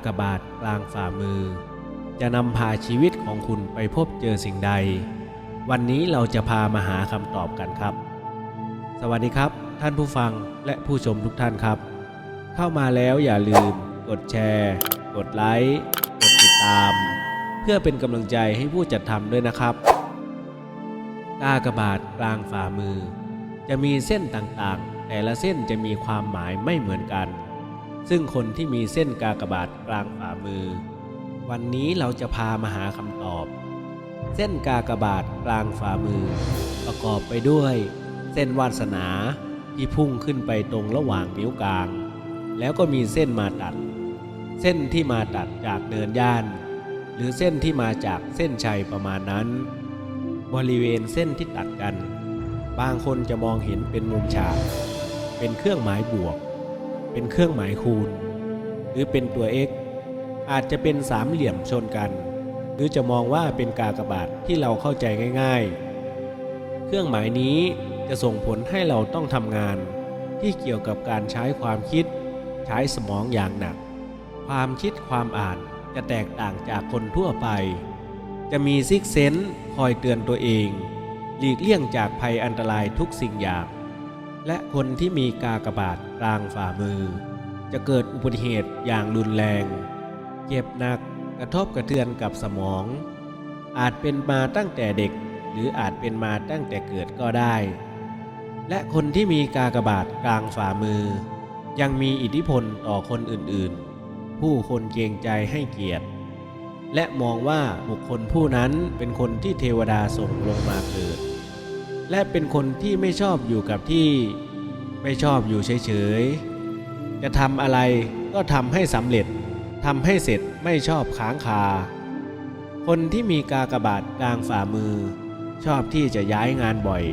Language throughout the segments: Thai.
ากบาทกลางฝ่ามือ จะนำพาชีวิตของคุณไปพบเจอสิ่งใด วันนี้เราจะพามาหาคำตอบกันครับ สวัสดีครับ ท่านผู้ฟังและผู้ชมทุกท่านครับ เข้ามาแล้วอย่าลืม กดแชร์ กดไลค์กดติดตาม เพื่อเป็นกำลังใจให้ผู้จัดทำด้วยนะครับกากบาทกลางฝ่ามือ จะมีเส้นต่างๆ แต่ละเส้นจะมีความหมายไม่เหมือนกัน ซึ่งคนที่มีเส้นกากบาทกลางฝ่ามือ วันนี้เราจะพามาหาคำตอบ เส้นกากบาทกลางฝ่ามือ ประกอบไปด้วย เส้นวาสนาที่พุ่งขึ้นไปตรงระหว่างนิ้วกลาง แล้วก็มีเส้นมาตัด เส้นที่มาตัดจากเนินย่าน หรือเส้นที่มาจากเส้นชัยประมาณนั้น บริเวณเส้นที่ตัดกัน บางคนจะมองเห็นเป็นมุมฉาก เป็นเครื่องหมายบวก เป็นเครื่องหมายคูณ หรือเป็นตัว x อาจจะเป็นสามเหลี่ยมชนกัน หรือจะมองว่าเป็นกากบาทที่เราเข้าใจง่ายๆ เครื่องหมายนี้จะส่งผลให้เราต้องทำงานที่เกี่ยวกับการใช้ความคิด ใช้สมองอย่างหนัก ความคิดความอ่านจะแตกต่างจากคนทั่วไป จะมีซิกเซนส์คอยเตือนตัวเอง หลีกเลี่ยงจากภัยอันตรายทุกสิ่งอย่าง และคนที่มีกากบาทกลางฝ่ามือ จะเกิดอุบัติเหตุอย่างรุนแรง เจ็บหนักกระทบกระเทือนกับสมอง อาจเป็นมาตั้งแต่เด็ก หรืออาจเป็นมาตั้งแต่เกิดก็ได้ และคนที่มีกากบาทกลางฝ่ามือ ยังมีอิทธิพลต่อคนอื่นๆ ผู้คนเกรงใจให้เกียรติ และมองว่าบุคคลผู้นั้นเป็นคนที่เทวดาส่งลงมาเกิด และเป็นคนที่ไม่ชอบอยู่กับที่ ไม่ชอบอยู่เฉยๆ จะทำอะไรก็ทำให้สำเร็จทำให้เสร็จไม่ชอบค้างคา คนที่มีกากบาทกลางฝ่ามือ ชอบที่จะย้ายงานบ่อย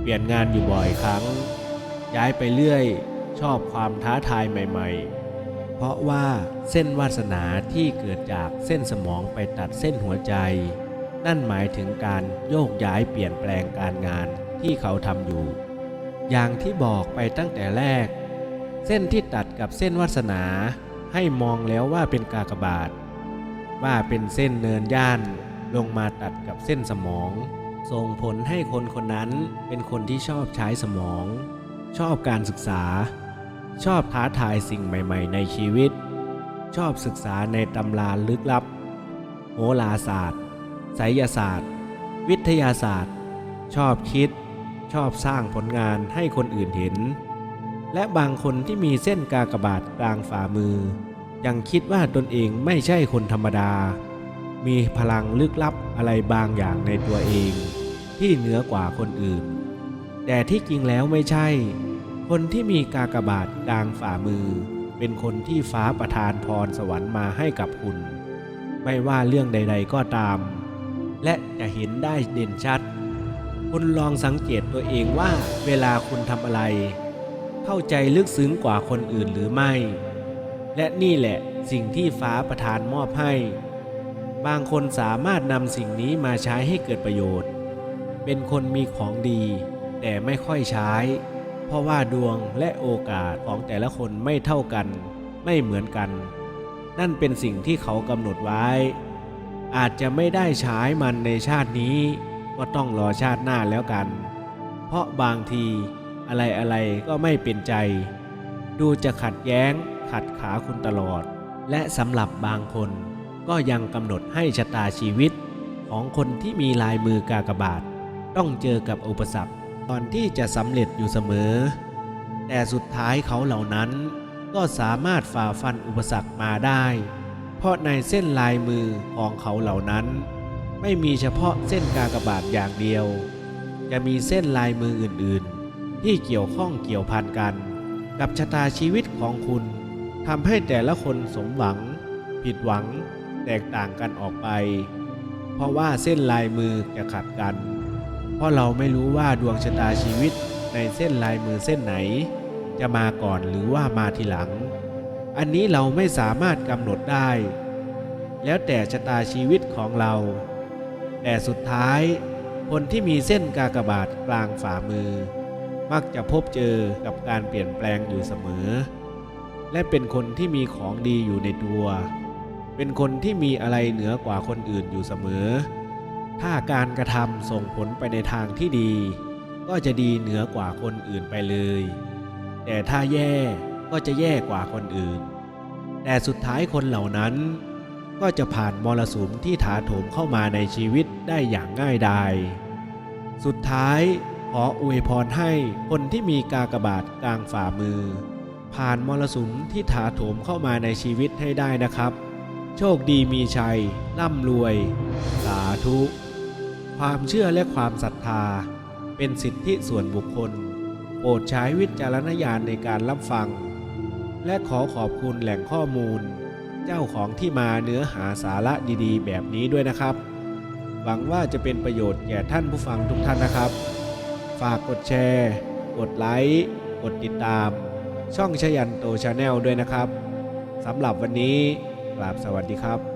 เปลี่ยนงานอยู่บ่อยครั้ง ย้ายไปเรื่อย ชอบความท้าทายใหม่ ๆ เพราะว่าเส้นวาสนาที่เกิดจากเส้นสมองไปตัดเส้นหัวใจ นั่นหมายถึงการโยกย้ายเปลี่ยนแปลงการงานที่เขาทำอยู่ อย่างที่บอกไปตั้งแต่แรก เส้นที่ตัดกับเส้นวาสนาให้มองแล้วว่าเป็นกากบาท ว่าเป็นเส้นเนินย่านลงมาตัดกับเส้นสมอง ส่งผลให้คนคนนั้นเป็นคนที่ชอบใช้สมอง ชอบการศึกษา ชอบท้าทายสิ่งใหม่ ๆ ในชีวิต ชอบศึกษาในตำราลึกลับ โหราศาสตร์ ไสยศาสตร์ วิทยาศาสตร์ ชอบคิด ชอบสร้างผลงานให้คนอื่นเห็น และบางคนที่มีเส้นกากบาทกลางฝ่ามือ ยังคิดว่าตนเองไม่ใช่คนธรรมดา มีพลังลึกลับอะไรบางอย่างในตัวเอง ที่เหนือกว่าคนอื่น แต่ที่จริงแล้วไม่ใช่ คนที่มีกากบาทกลางฝ่ามือ เป็นคนที่ฟ้าประทานพรสวรรค์มาให้กับคุณไม่ว่าเรื่องใด ๆ ก็ตาม และจะเห็นได้เด่นชัด คุณลองสังเกตตัวเองว่าเวลาคุณทำอะไร เข้าใจลึกซึ้งกว่าคนอื่นหรือไม่ และนี่แหละสิ่งที่ฟ้าประทานมอบให้ บางคนสามารถนำสิ่งนี้มาใช้ให้เกิดประโยชน์ เป็นคนมีของดี แต่ไม่ค่อยใช้ เพราะว่าดวงและโอกาสของแต่ละคนไม่เท่ากัน ไม่เหมือนกัน นั่นเป็นสิ่งที่เขากำหนดไว้ อาจจะไม่ได้ใช้มันในชาตินี้ ก็ต้องรอชาติหน้าแล้วกัน เพราะบางทีอะไรอะไรก็ไม่เป็นใจ ดูจะขัดแย้งขัดขาคุณตลอด และสำหรับบางคนก็ยังกำหนดให้ชะตาชีวิต ของคนที่มีลายมือกากบาท ต้องเจอกับอุปสรรคก่อนที่จะสำเร็จอยู่เสมอ แต่สุดท้ายเขาเหล่านั้นก็สามารถฝ่าฟันอุปสรรคมาได้ เพราะในเส้นลายมือของเขาเหล่านั้น ไม่มีเฉพาะเส้นกากบาทอย่างเดียว จะมีเส้นลายมืออื่นๆ ที่เกี่ยวข้องเกี่ยวพันกัน กับชะตาชีวิตของคุณทำให้แต่ละคนสมหวัง ผิดหวัง แตกต่างกันออกไป เพราะว่าเส้นลายมือจะขัดกัน เพราะเราไม่รู้ว่าดวงชะตาชีวิตในเส้นลายมือเส้นไหน จะมาก่อนหรือว่ามาทีหลัง อันนี้เราไม่สามารถกำหนดได้ แล้วแต่ชะตาชีวิตของเรา แต่สุดท้าย คนที่มีเส้นกากบาทกลางฝ่ามือ มักจะพบเจอกับการเปลี่ยนแปลงอยู่เสมอ และเป็นคนที่มีของดีอยู่ในตัว เป็นคนที่มีอะไรเหนือกว่าคนอื่นอยู่เสมอ ถ้าการกระทำส่งผลไปในทางที่ดี ก็จะดีเหนือกว่าคนอื่นไปเลย แต่ถ้าแย่ ก็จะแย่กว่าคนอื่น แต่สุดท้ายคนเหล่านั้น ก็จะผ่านมรสุมที่ถาโถมเข้ามาในชีวิตได้อย่างง่ายดาย สุดท้ายขออวยพรให้คนที่มีกากบาทกลางฝ่ามือ ผ่านมรสุมที่ถาโถมเข้ามาในชีวิตให้ได้นะครับ โชคดีมีชัย ร่ำรวย สาธุ ความเชื่อและความศรัทธา เป็นสิทธิส่วนบุคคลโปรดใช้วิจารณญาณในการรับฟัง และขอขอบคุณแหล่งข้อมูล เจ้าของที่มาเนื้อหาสาระดีๆ แบบนี้ด้วยนะครับ หวังว่าจะเป็นประโยชน์แก่ท่านผู้ฟังทุกท่านนะครับ ฝากกดแชร์ กดไลค์ กดติดตาม ช่องชยันโตชาแนลด้วยนะครับสำหรับวันนี้กราบสวัสดีครับ